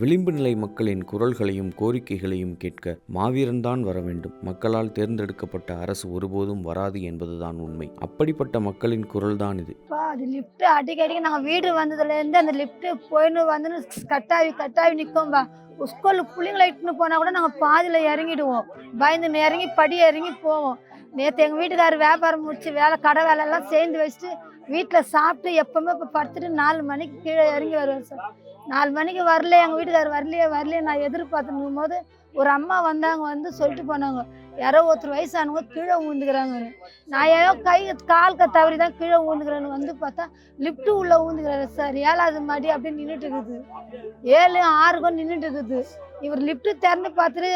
விளிம்பு நிலை மக்களின் குரல்களையும் கோரிக்கைகளையும் கேட்க மாவீரன்தான் வர வேண்டும். மக்களால் தேர்ந்தெடுக்கப்பட்ட அரசு ஒருபோதும் வராது என்பதுதான் உண்மை. அப்படிப்பட்ட மக்களின் குரல்தான் இது. அப்பா அது லிஃப்ட் நாங்கள் வீடு வந்ததுலேருந்து அந்த லிஃப்ட்டு போயின்னு வந்து கட்டாவி கட்டாவி நிற்கும்பா ஸ்கூலுக்கு பிள்ளைங்களை இட்டுன்னு போனால் கூட நாங்கள் பாதியில் இறங்கிடுவோம். பயந்து இறங்கி படி இறங்கி போவோம். நேற்று எங்கள் வீட்டுக்காரர் வியாபாரம் முடிச்சு வேலை கடை வேலையெல்லாம் சேர்ந்து வச்சுட்டு வீட்டில் சாப்பிட்டு எப்பவுமே இப்போ படுத்துட்டு நாலு மணிக்கு கீழே இறங்கி வருவேன் சார். நாலு மணிக்கு வரல எங்கள் வீட்டுக்காரர் வரலையே வரலையே நான் எதிர்பார்த்துன்னு போது ஒரு அம்மா வந்தாங்க வந்து சொல்லிட்டு போனாங்க யாரோ ஒருத்தர் வயசானவங்க கீழே ஊந்துக்கிறாங்க. நான் ஏதோ கை கால் தவறி தான் கீழே ஊந்துக்கிறேன்னு வந்து பார்த்தா லிஃப்ட்டு உள்ளே ஊந்துக்கிறாரு சார். ஏழாவது மாடி அப்படியே நின்றுட்டு இருக்குது. ஏழு ஆறுக்கும் நின்றுட்டு இருக்குது. இவர் லிஃப்ட்டு திறந்து பார்த்துட்டு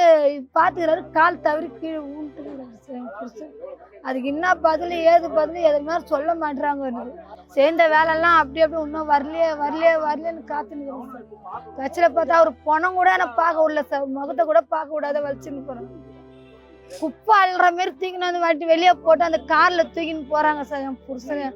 பார்த்துக்கிறாரு. கால் தவறி கீழே ஊன்ட்டு சார். அதுக்கு என்ன பதில் ஏது பதில் எதுவுமே சொல்ல மாட்டுறாங்க சேர்ந்த வேலைலாம் அப்படி அப்படி இன்னும் வரலையே வரலையே வரலையேன்னு காத்துன்னு கட்சியில் பார்த்தா அவர் பணம் கூட நான் பார்க்க விடல சார். முகத்தை கூட பார்க்க விடாத வலிச்சுன்னு போகிறேன் குப்பை அள்ளுற மாதிரி தூக்கின்னு வந்து வாட்டி வெளியே போட்டு அந்த காரில் தூக்கின்னு போகிறாங்க சார் என் புருஷங்க.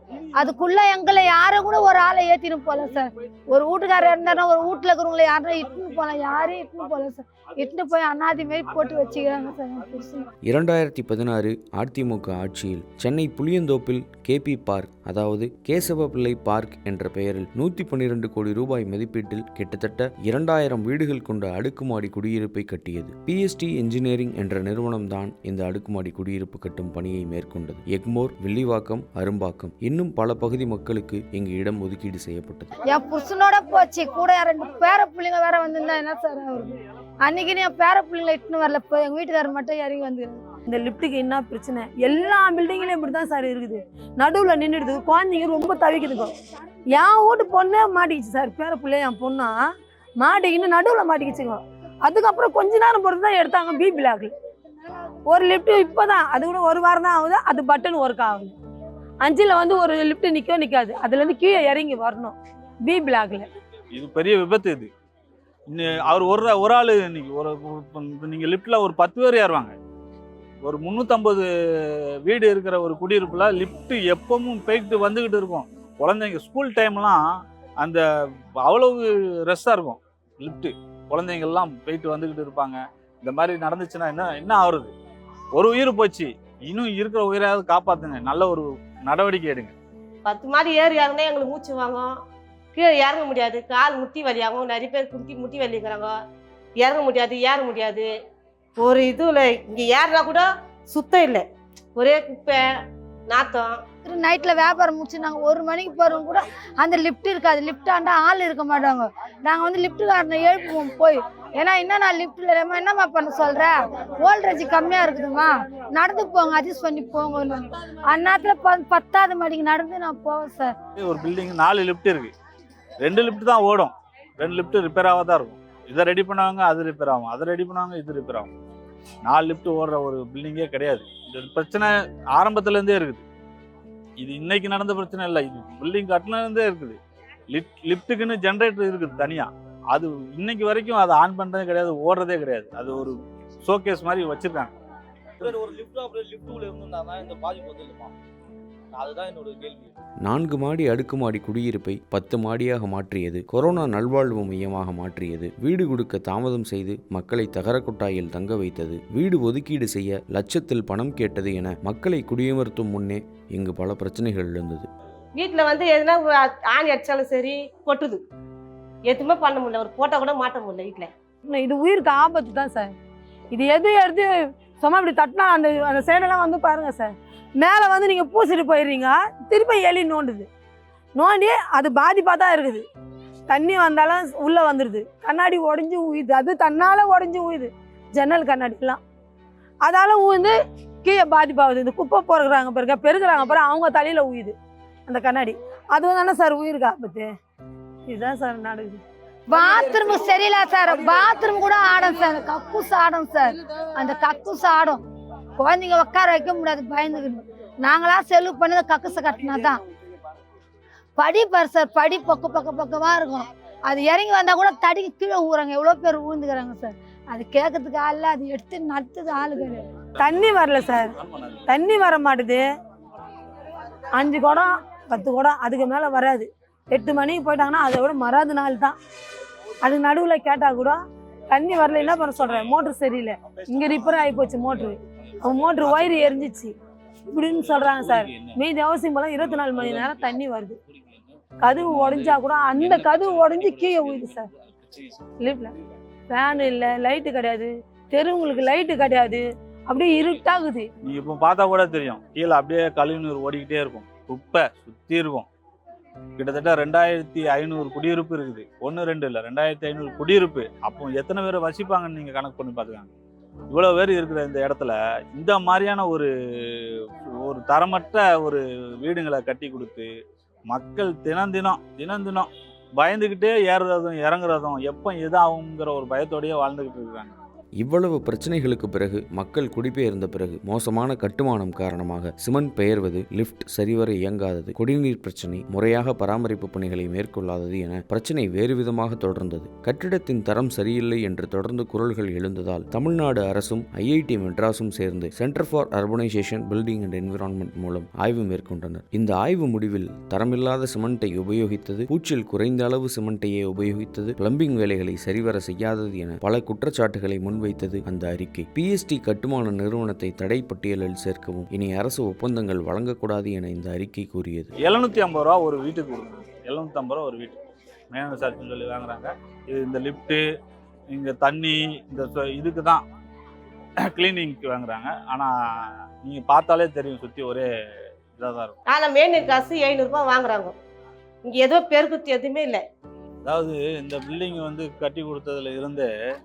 அதுக்குள்ளே எங்களை யாரை கூட ஒரு ஆளை ஏற்றின்னு போகல சார். ஒரு வீட்டுக்காரர் இருந்தாருன்னா ஒரு வீட்டில் இருக்கிறவங்கள யாரும் இட்டுன்னு போகலாம் யாரையும் இட்டுன்னு போகல சார். இட்டுன்னு போய் அண்ணாதி மாரி போட்டு வச்சுக்கிறாங்க சார் என் புருஷன் இரண்டாயிரத்தி பதினாறு அதிமுக ஆட்சியில் சென்னை புளியந்தோப்பில் கேபி பார்க் அதாவது கேசவ பிள்ளை பார்க் என்ற பெயரில் நூற்றி பன்னிரண்டு கோடி ரூபாய் மதிப்பீட்டில் கிட்டத்தட்ட இரண்டாயிரம் வீடுகள் கொண்ட அடுக்குமாடி குடியிருப்பை கட்டியது. பிஎஸ்டி இன்ஜினியரிங் என்ற நிறுவனம் தான் நிறுவனம்தான் இந்த அடுக்குமாடி குடியிருப்பு கட்டும் பணியை மேற்கொண்டது. எக்மோர் வில்லிவாக்கம் அரும்பாக்கம் இன்னும் பல பகுதி மக்களுக்கு இங்கு இடம் ஒதுக்கீடு செய்யப்பட்டது. என் புருஷனோட போச்சு. கூட ரெண்டு பேர பிள்ளைங்க வேற வந்திருந்தா என்ன சார் அன்னைக்கு என் பேர பிள்ளைங்களை இட்டுன்னு வரல. இப்போ எங்கள் வீட்டுக்காரர் மட்டும் இறங்கி வந்து இந்த லிஃப்ட்டுக்கு என்ன பிரச்சனை? எல்லா பில்டிங்லையும் இப்படி தான் சார் இருக்குது. நடுவில் நின்றுடுது குழந்தைங்க ரொம்ப தவிக்குதுங்க என் வீட்டு பொண்ணே மாட்டிக்கிச்சு சார். பேர பிள்ளை என் பொண்ணா மாட்டிக்கின்னு நடுவில் மாட்டிக்கிச்சுங்க அதுக்கப்புறம் கொஞ்ச நேரம் பொறுத்து தான் எடுத்தாங்க. பி பிளாக்ல ஒரு லிஃப்ட் இப்போ தான் அது கூட ஒரு வாரம் தான் ஆகுது. அது பட்டன் ஒர்க் ஆகுது. அஞ்சில் வந்து ஒரு லிஃப்ட் நிற்க நிற்காது அதுலேருந்து கீழே இறங்கி வரணும். பி பிளாக்ல இது பெரிய விபத்து இது. இன்னும் அவர் ஒரு ஒரு ஆள் இன்னைக்கு ஒரு நீங்கள் லிஃப்ட்டில் ஒரு பத்து பேர் ஏறுவாங்க. ஒரு முந்நூற்றம்பது வீடு இருக்கிற ஒரு குடியிருப்பில் லிஃப்ட்டு எப்பவும் போய்கிட்டு வந்துக்கிட்டு இருக்கும். குழந்தைங்க ஸ்கூல் டைம்லாம் அந்த அவ்வளவு ரெஸ்ஸாக இருக்கும். லிஃப்ட்டு குழந்தைங்கள்லாம் போயிட்டு வந்துக்கிட்டு இருப்பாங்க. இந்த மாதிரி நடந்துச்சுன்னா என்ன என்ன ஆகுறது? ஒரு உயிர் போச்சு. இன்னும் இருக்கிற உயிராவது காப்பாத்துங்க. நல்ல ஒரு நடவடிக்கை எடுங்க. பத்து மாடி ஏறி இறங்கினா எங்களுக்கு மூச்சு வாங்கும். கீழே இறங்க முடியாது. கால் முட்டி வலியாகும். நிறைய பேர் குட்டி முட்டி வலிக்கிறாங்க. இறங்க முடியாது ஏற முடியாது. ஒரு இதுல இங்கே ஏறினா கூட சுத்தம் இல்லை. ஒரே குப்பை நாத்தம். நைட்டில் வியாபாரம் முடிச்சு நாங்கள் ஒரு மணிக்கு போகிறவங்க கூட அந்த லிஃப்ட் இருக்காது. லிஃப்டாண்டா ஆள் இருக்க மாட்டாங்க. நாங்கள் வந்து லிஃப்ட்டுக்காரனை எழுப்புவோம் போய். ஏன்னா என்ன நான் லிஃப்ட்டில் இல்லாமல் என்னம்மா பண்ண சொல்கிற வோல்டேஜ் கம்மியாக இருக்குதுமா நடந்து போங்க அட்ஜஸ்ட் பண்ணி போங்க அந்நேரத்தில் ப பத்தாவது மணிக்கு நடந்து நான் போவேன் சார் ஒரு பில்டிங் நாலு லிஃப்ட் இருக்கு. ரெண்டு லிஃப்ட் தான் ஓடும். ரெண்டு லிஃப்ட் ரிப்பேராக தான் இருக்கும். இதை ரெடி பண்ணுவாங்க அது ரிப்பேர் ஆகும். அதை ரெடி பண்ணுவாங்க இது ரிப்பேர் ஆகும். நாலு லிஃப்ட் ஓடுற ஒரு பில்டிங்கே கிடையாது. இந்த பிரச்சனை ஆரம்பத்துலேருந்தே இருக்குது. இது இன்னைக்கு நடந்த பிரச்சனை இல்லை. இது பில்டிங் கட்டினதே இருக்குது. லிஃப்ட் லிஃப்ட்டுக்குன்னு ஜென்ரேட்டர் இருக்குது தனியாக அது இன்னைக்கு வரைக்கும் அதை ஆன் பண்ணுறதே கிடையாது ஓடுறதே கிடையாது. அது ஒரு ஷோகேஸ் மாதிரி வச்சுருக்காங்க. ஒரு லிஃப்ட் லிஃப்ட் உள்ள இருந்திருந்தாங்க இந்த பாதிப்பு அதுதான் என்னோட கேள்வி. நான்கு மாடி அடுக்குமாடி குடியிருப்பை பத்து மாடியாக மாற்றியது கொரோனா நல்வாழ்வு மையமாக மாற்றியது வீடு கொடுக்க தாமதம் செய்து மக்களை தகரக்கொட்டாயில் தங்க வைத்தது வீடு ஒதுக்கீடு செய்ய லட்சத்தில் பணம் கேட்டது என மக்களை குடியமர்த்தும் முன்னே இங்கு பல பிரச்சனைகள் எழுந்தது. வீட்டில் வந்து எதுனா ஆணி அடிச்சாலும் சரி கொட்டுது. எதுவுமே பண்ண முடியல ஒரு போட்டோ கூட மாட்ட முடியல வீட்டில் இது உயிருக்கு ஆபத்து தான் சார். இது எது எடுத்து சும்மா இப்படி தட்டினா அந்த அந்த சைடெல்லாம் வந்து பாருங்க சார். மேலே வந்து நீங்கள் பூசிட்டு போயிடுறீங்க. திருப்பி எலி நோண்டுது. நோண்டி அது பாதிப்பாக தான் இருக்குது. தண்ணி வந்தாலும் உள்ளே வந்துடுது கண்ணாடி உடஞ்சி ஊயுது. அது தன்னால் உடஞ்சி ஊயுது. ஜன்னல் கண்ணாடிலாம். அதால் ஊந்து கீழே பாதிப்பாகுது இந்த குப்பை பொறுக்குறாங்க பாருங்க பெருக்குறாங்க பாருங்க அவங்க தலையில் ஊயுது. அந்த கண்ணாடி. அதுவும் தானே சார் உயிருக்கு ஆபத்து. இதுதான் சார் நடக்குது. பாத்ரூம் சரியில்லை சார். பாத்ரூம் கூட ஆடும் சார். கக்கூஸ் ஆடும் சார். அந்த கக்கூஸ் ஆடும். குழந்தைங்க உட்கார வைக்க முடியாது பயந்துக்கிட்டு. நாங்களாம் செலவு பண்ணது கக்கூசை கட்டினா தான் படி பாரு சார் படி பக்க பக்க பக்கமாக இருக்கும். அது இறங்கி வந்தால் கூட தடிக்கு கீழே ஊறாங்க எவ்வளோ பேர் ஊந்துக்கிறாங்க சார். அது கேட்கறதுக்கு ஆள் அது எடுத்து நட்டுது ஆளுகள். தண்ணி வரல சார். தண்ணி வர மாட்டுது. அஞ்சு குடம் பத்து குடம் அதுக்கு மேலே வராது. எட்டு மணிக்கு போயிட்டாங்கன்னா அதை விட மறாத நாள் தான். அதுக்கு நடுவில் கேட்டால் கூட தண்ணி வரல. என்ன பண்ண சொல்கிறேன் மோட்ரு சரியில்லை. இங்கே ரிப்பேர் ஆகி போச்சு மோட்ரு. Motor wire எரிஞ்சிச்சு. இப்படின்னு சொல்கிறாங்க சார். மீதி அவசியம் போல இருபத்தி நாலு மணி நேரம் தண்ணி வருது. கதவு உடஞ்சா கூட அந்த கதவு உடஞ்சி கீழே ஊயுது சார். லிஃப்ட்ல ஃபேன் இல்லை லைட்டு கிடையாது. தெருவுங்களுக்கு லைட்டு கிடையாது. அப்படியே இருட்டாகுது. நீங்க இப்போ பார்த்தா கூட தெரியும். கீழே அப்படியே கழிவுநீர் ஓடிக்கிட்டே இருக்கும். குப்பை சுத்தி இருக்கும். கிட்டத்தட்ட ரெண்டாயிரத்தி ஐநூறு குடியிருப்பு இருக்குது. ஒன்று ரெண்டு இல்லை. ரெண்டாயிரத்தி ஐநூறு குடியிருப்பு. அப்போ எத்தனை பேர் வசிப்பாங்கன்னு நீங்கள் கணக்கு பண்ணி பார்த்துக்காங்க. இவ்வளோ பேர் இருக்கிற இந்த இடத்துல இந்த மாதிரியான ஒரு ஒரு தரமற்ற ஒரு வீடுங்களை கட்டி கொடுத்து மக்கள் தினம் தினம் தினம் தினம் பயந்துக்கிட்டே ஏறுறதும் இறங்குறதும் எப்போ எதாகுங்கிற ஒரு பயத்தோடையே வாழ்ந்துக்கிட்டு இருக்காங்க இவ்வளவு பிரச்சனைகளுக்கு பிறகு மக்கள் குடிபெயர்ந்த பிறகு மோசமான கட்டுமானம் காரணமாக சிமெண்ட் பெயர்வது லிஃப்ட் சரிவர இயங்காதது குடிநீர் பிரச்சனை முறையாக பராமரிப்பு பணிகளை மேற்கொள்ளாதது என பிரச்சனை வேறு விதமாக தொடர்ந்தது. கட்டிடத்தின் தரம் சரியில்லை என்று தொடர்ந்து குரல்கள் எழுந்ததால் தமிழ்நாடு அரசும் ஐஐடி மெட்ராஸும் சேர்ந்து centre for urbanisation building and environment மூலம் ஆய்வு மேற்கொண்டனர். இந்த ஆய்வு முடிவில் தரமில்லாத சிமெண்ட்டை உபயோகித்தது பூச்சில் குறைந்த அளவு சிமெண்டையே உபயோகித்தது பிளம்பிங் வேலைகளை சரிவர செய்யாதது என பல குற்றச்சாட்டுகளை முன் முன்வைத்தது அந்த அறிக்கை. பிஎஸ்டி கட்டுமான நிறுவனத்தை தடை பட்டியலில் சேர்க்கவும் இனி அரசு ஒப்பந்தங்கள் வழங்கக்கூடாது என இந்த அறிக்கை கூறியது. எழுநூத்தி ஐம்பது ரூபா ஒரு வீட்டுக்கு கொடுக்குறாங்க எழுநூத்தி ஐம்பது ரூபா ஒரு வீட்டுக்கு. மேனேஜ் சார்ஜ்னு சொல்லி வாங்குறாங்க. இது இந்த லிஃப்ட்டு இங்கே தண்ணி இந்த சொ- இதுக்கு தான் கிளீனிங்க்கு வாங்குறாங்க. ஆனால் நீங்கள் பார்த்தாலே தெரியும் சுற்றி ஒரே இதாக தான் இருக்கும். ஆனால் மெயினுக்கு காசு எழுநூறுபா வாங்குறாங்க. இங்கே ஏதோ பெருக்குத்து எதுவுமே இல்லை. அதாவது இந்த பில்டிங் வந்து கட்டி கொடுத்ததுல இருந்து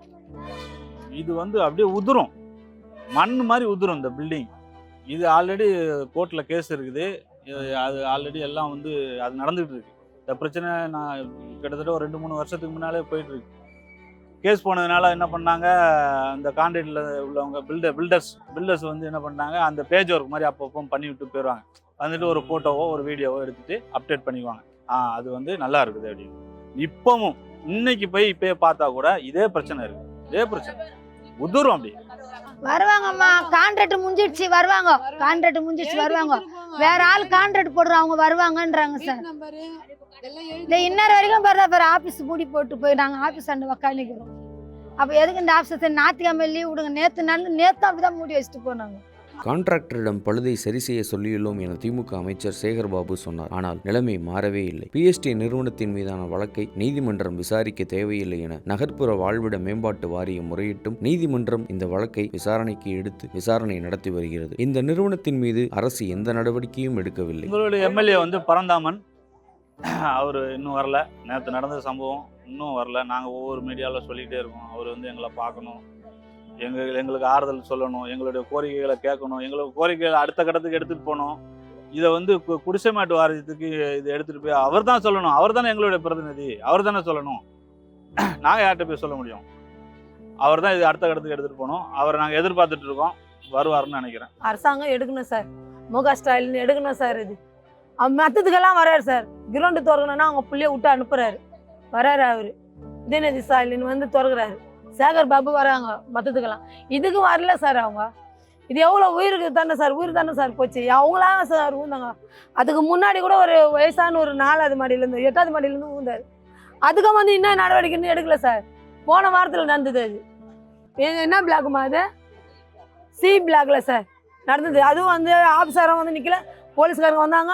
இது வந்து அப்படியே உதிரும். மண் மாதிரி உதிரும் இந்த பில்டிங் இது ஆல்ரெடி கோர்ட்டில் கேஸ் இருக்குது. இது- அது ஆல்ரெடி எல்லாம் வந்து அது நடந்துகிட்டு இருக்கு. இந்த பிரச்சனை நான் கிட்டத்தட்ட ஒரு ரெண்டு மூணு வருஷத்துக்கு முன்னாலே போயிட்டு இருக்கு. கேஸ் போனதுனால என்ன பண்ணாங்க? அந்த கான்ட்ராக்டில் உள்ளவங்க பில்டர் பில்டர்ஸ் பில்டர்ஸ் வந்து என்ன பண்ணாங்க? அந்த பேஜ் ஒர்க் மாதிரி அப்பப்போ பண்ணி விட்டு போயிடுவாங்க. வந்துட்டு ஒரு ஃபோட்டோவோ ஒரு வீடியோவோ எடுத்துட்டு அப்டேட் பண்ணிக்குவாங்க. ஆ அது வந்து நல்லா இருக்குது அப்படின்னு. இப்போவும் இன்னைக்கு போய் இப்பயே பார்த்தா கூட இதே பிரச்சனை இருக்குது இதே பிரச்சனை. உதுரும் அப்படி. வருவாங்கம்மா கான்ட்ராக்ட் முடிஞ்சிடுச்சு வருவாங்க. கான்ட்ராக்ட் முடிஞ்சிடுச்சு வருவாங்க. வேற ஆள் கான்ட்ராக்ட் போடுறவங்க வருவாங்கன்றாங்க சார். இந்த இன்னொரு வரைக்கும் பாரு பாரு ஆபீஸ் மூடி போட்டு போய் நாங்க ஆபீஸ் அண்டு உக்காந்துக்கிறோம். அப்ப எதுக்கு இந்த ஆபீஸ் ஞாயிற்றுக்கிழமை லீவ் விடுங்க? நேத்து நாள் நேத்து அப்படிதான் மூடி வச்சுட்டு போனாங்க. கான்ட்ராக்டரிடம் பழுதை சரி செய்ய சொல்லியுள்ளோம் என திமுக அமைச்சர் சேகர்பாபு சொன்னார். ஆனால் நிலைமை மாறவே இல்லை. பிஎஸ்டி நிறுவனத்தின் மீதான வழக்கை நீதிமன்றம் விசாரிக்க தேவையில்லை என நகர்ப்புற வாழ்விட மேம்பாட்டு வாரியம் முறையிட்டும் நீதிமன்றம் இந்த வழக்கை விசாரணைக்கு எடுத்து விசாரணை நடத்தி வருகிறது. இந்த நிறுவனத்தின் மீது அரசு எந்த நடவடிக்கையும் எடுக்கவில்லை. உங்களுடைய எம்எல்ஏ வந்து பரந்தாமன். அவர் இன்னும் வரல. நேற்று நடந்த சம்பவம் இன்னும் வரல. நாங்கள் ஒவ்வொரு மீடியாவில் சொல்லிகிட்டே இருக்கோம். அவர் வந்து எங்களை பார்க்கணும். எங்கள் எங்களுக்கு ஆறுதல் சொல்லணும் எங்களுடைய கோரிக்கைகளை கேட்கணும் எங்களுக்கு கோரிக்கைகளை அடுத்த கட்டத்துக்கு எடுத்துகிட்டு போகணும். இதை வந்து குடிசை மாட்டு வாரியத்துக்கு இது எடுத்துகிட்டு போய் அவர் தான் சொல்லணும். அவர் தானே எங்களுடைய பிரதிநிதி. அவர் தானே சொல்லணும். நாங்கள் யார்கிட்ட போய் சொல்ல முடியும்? அவர் தான் இது அடுத்த கட்டத்துக்கு எடுத்துகிட்டு போகணும். அவரை நாங்கள் எதிர்பார்த்துட்டு இருக்கோம். வருவார்னு நினைக்கிறேன். அரசாங்கம் எடுக்கணும் சார். முக ஸ்டாலின் எடுக்கணும் சார் இது. அவன் மற்றதுக்கெல்லாம் வராரு சார். கிரவுண்டு திறக்கணும்னா அவங்க பிள்ளைய விட்டு அனுப்புறாரு. வராரு அவரு. உதயநிதி ஸ்டாலின் வந்து திறக்கிறாரு. சேகர் பாபு வராங்க மற்றதுக்கெல்லாம் இதுக்கு வரல சார் அவங்க. இது எவ்வளோ உயிருக்கு தானே சார்? உயிர் தானே சார் போச்சு. அவங்களாம் சார் ஊந்தாங்க. அதுக்கு முன்னாடி கூட ஒரு வயசான ஒரு நாலாவது மாடியிலேருந்து எட்டாவது மாடியிலேருந்து ஊந்தார். அதுக்கு வந்து என்ன நடவடிக்கைன்னு எடுக்கல சார். போன வாரத்தில் நடந்தது அது. என்ன பிளாக்குமா அது? சி பிளாக்ல சார் நடந்தது. அதுவும் வந்து ஆஃபீஸாரம் வந்து நிற்கல போலீஸ்காரங்க வந்தாங்க.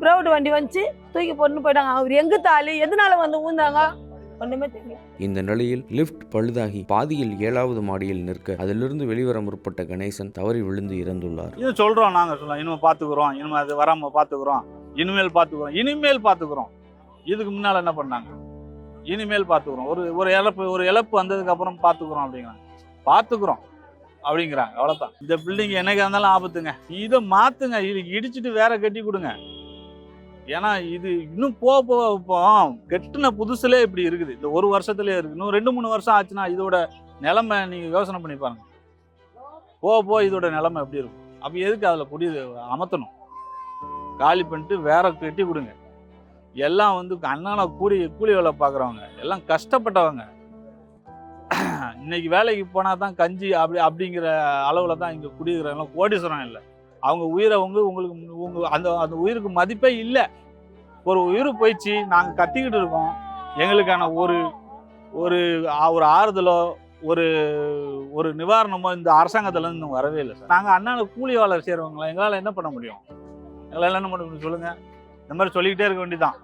ப்ரைவேட் வண்டி வந்துச்சு. தூக்கி போட்டுன்னு போயிட்டாங்க. அவர் எங்கே தாலி எதனால வந்து ஊந்தாங்க? ஒன்றுமே தெரியல. இந்த நிலையில் லிஃப்ட் பழுதாகி பாதியில் ஏழாவது மாடியில் நிற்க அதிலிருந்து வெளிவர முற்பட்ட கணேசன் தவறி விழுந்து இறந்துள்ளார். இது சொல்கிறோம் நாங்கள் சொல்லலாம் இனிமேல் பார்த்துக்குறோம் இனிமேல் அது வராமல் பார்த்துக்குறோம் இனிமேல் பார்த்துக்குறோம் இனிமேல் பார்த்துக்குறோம் இதுக்கு முன்னால் என்ன பண்ணாங்க? இனிமேல் பார்த்துக்குறோம் ஒரு ஒரு இழப்பு ஒரு இழப்பு வந்ததுக்கு அப்புறம் பார்த்துக்குறோம் அப்படிங்கிறாங்க. பார்த்துக்குறோம் அப்படிங்கிறாங்க. அவ்வளோதான் இந்த பில்டிங் என்னைக்கா இருந்தாலும் ஆபத்துங்க. இதை மாற்றுங்க இது இடிச்சிட்டு வேற கட்டி கொடுங்க. ஏன்னா இது இன்னும் போக போக இப்போ கெட்டின புதுசுலே இப்படி இருக்குது. இந்த ஒரு வருஷத்துலேயே இருக்குது. இன்னும் ரெண்டு மூணு வருஷம் ஆச்சுன்னா இதோட நிலமை நீங்கள் யோசனை பண்ணி பாருங்க. போக போக இதோட நிலமை எப்படி இருக்கும்? அப்போ எதுக்கு அதில் குடி அமர்த்தணும் காலி பண்ணிட்டு வேற கட்டி கொடுங்க. எல்லாம் வந்து அண்ணான கூலி கூலி வேலை பார்க்குறவங்க எல்லாம் கஷ்டப்பட்டவங்க. இன்னைக்கு வேலைக்கு போனால் தான் கஞ்சி அப்படி அப்படிங்கிற அளவில் தான் இங்கே குடியிருக்கிறவங்களாம் கோடீஸ்வரம் இல்லை. அவங்க உயிரை வந்து உங்களுக்கு உங்க அந்த அந்த உயிருக்கு மதிப்பே இல்லை. ஒரு உயிர் போயிடுச்சு நாங்கள் கத்திக்கிட்டு இருக்கோம். எங்களுக்கான ஒரு ஒரு ஒரு ஆறுதலோ ஒரு ஒரு நிவாரணமோ இந்த அரசாங்கத்துல இன்னும் வரவே இல்லை சார். நாங்கள் அண்ணாவில் கூலி வேலை செய்கிறவங்களா எங்களால் என்ன பண்ண முடியும்? எங்களால் என்ன பண்ண முடியும்? சொல்லுங்கள் இந்த மாதிரி சொல்லிக்கிட்டே இருக்க வேண்டியதான்